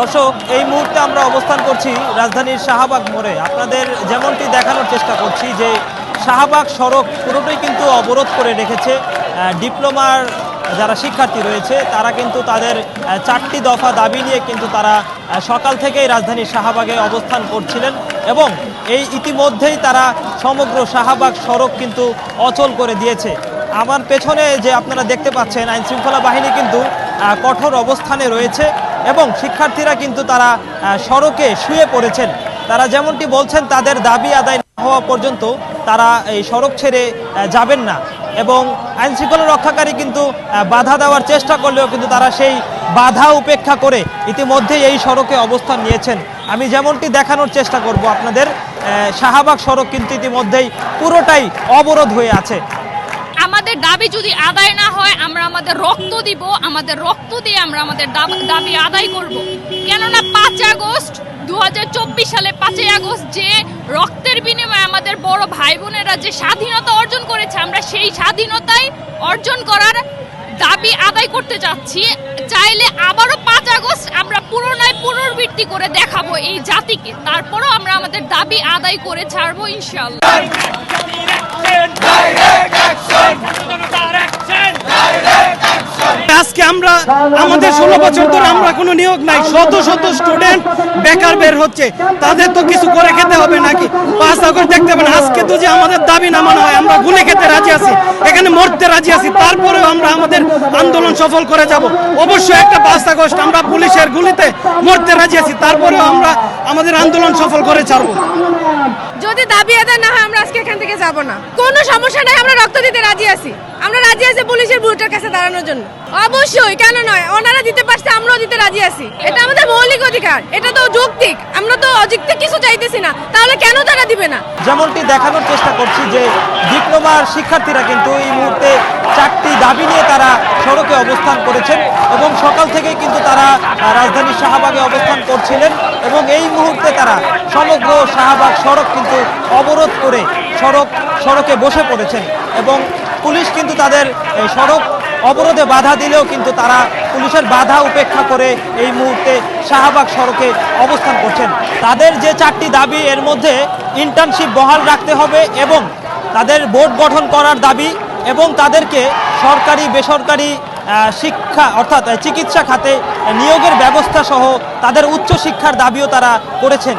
দর্শক, এই মুহূর্তে আমরা অবস্থান করছি রাজধানীর শাহবাগ মোড়ে। আপনাদের যেমনটি দেখানোর চেষ্টা করছি যে শাহবাগ সড়ক পুরোটাই কিন্তু অবরোধ করে রেখেছে। ডিপ্লোমার যারা শিক্ষার্থী রয়েছে, তারা কিন্তু তাদের চারটি দফা দাবি নিয়ে কিন্তু তারা সকাল থেকেই রাজধানীর শাহবাগে অবস্থান করছিলেন এবং এই ইতিমধ্যেই তারা সমগ্র শাহবাগ সড়ক কিন্তু অচল করে দিয়েছে। আমার পেছনে যে আপনারা দেখতে পাচ্ছেন, আইনশৃঙ্খলা বাহিনী কিন্তু কঠোর অবস্থানে রয়েছে। এবং শিক্ষার্থীরা কিন্তু তারা সড়কে শুয়ে পড়েছেন। তারা যেমনটি বলছেন, তাদের দাবি আদায় না হওয়া পর্যন্ত তারা এই সড়ক ছেড়ে যাবেন না। এবং আইন শৃঙ্খলা রক্ষাকারী কিন্তু বাধা দেওয়ার চেষ্টা করলেও কিন্তু তারা সেই বাধা উপেক্ষা করে ইতিমধ্যেই এই সড়কে অবস্থান নিয়েছেন। আমি যেমনটি দেখানোর চেষ্টা করব আপনাদের শাহবাগ সড়ক কিন্তু ইতিমধ্যেই পুরোটাই অবরোধ হয়ে আছে। আমাদের দাবি যদি আদায় না হয়, আমরা আমাদের রক্ত দিব। আমাদের রক্ত দিয়ে আমরা আমাদের দাব- আদায় করব। কেননা পাঁচ আগস্ট দু হাজার চব্বিশ সালে পাঁচই আগস্ট যে রক্তের বিনিময়ে আমাদের বড় ভাই বোনেরা যে স্বাধীনতা অর্জন করেছে, আমরা সেই স্বাধীনতাই অর্জন করার দাবি আদায় করতে চাচ্ছি চাইলে আবারও পাঁচ আগস্ট আমরা পুনরায় পুনর্বৃত্তি করে দেখাবো এই জাতিকে। তারপরও আমরা আমাদের দাবি আদায় করে ছাড়বো ইনশাল্লাহ আজকে আমরা আমাদের ষোলো বছর ধরে আমরা কোনো নিয়োগ নাই। শত শত স্টুডেন্ট বেকার বের হচ্ছে। তাদের তো কিছু করে খেতে হবে নাকি? পাঁচ আগস্ট দেখতে পাবেন। আজকে তো যে আমাদের দাবি না মানা হয় আমরা গুনে খেতে রাজি আছি এখানে মরতে রাজি আছি তারপরেও আমরা আমাদের আন্দোলন সফল করে যাব। অবশ্যই একটা পাঁচ আগস্ট আমরা পুলিশের গুলিতে মরতে রাজি আছি তারপরেও আমরা আমাদের আন্দোলন সফল করে ছাড়বো। যদি দাবি আদায় না হয় আমরা আজকে এখান থেকে যাব না। কোনো সমস্যা নাই আমরা রক্ত দিতে রাজি আছি। আমরা রাজি আছি পুলিশের বুলেটের কাছে দাঁড়ানোর জন্য। অবশ্যই, কেন নয়? ওনারা দিতে পারছে, আমরাও দিতে রাজি আছি। এটা আমাদের মৌলিক অধিকার, এটা তো যৌক্তিক। আমরা তো অযৌক্তিক কিছু চাইতেছি না, তাহলে কেন তারা দিবে না? যেমনটি দেখানোর চেষ্টা করছি যে ডিপ্লোমার শিক্ষার্থীরা কিন্তু এই মুহূর্তে চারটি দাবি নিয়ে তারা সড়কে অবস্থান করেছেন এবং সকাল থেকে কিন্তু তারা রাজধানীর শাহবাগে অবস্থান করছিলেন এবং এই মুহূর্তে তারা সমগ্র শাহবাগ সড়ক কিন্তু অবরোধ করে সড়ক, সড়কে বসে পড়েছেন এবং পুলিশ কিন্তু তাদের সড়ক অবরোধে বাধা দিলেও কিন্তু তারা পুলিশের বাধা উপেক্ষা করে এই মুহূর্তে শাহবাগ সড়কে অবস্থান করছেন। তাদের যে চারটি দাবি, এর মধ্যে ইন্টার্নশিপ বহাল রাখতে হবে এবং তাদের বোর্ড গঠন করার দাবি এবং তাদেরকে সরকারি, বেসরকারি শিক্ষা অর্থাৎ চিকিৎসা খাতে নিয়োগের ব্যবস্থা সহ তাদের উচ্চ শিক্ষার দাবিও তারা করেছেন।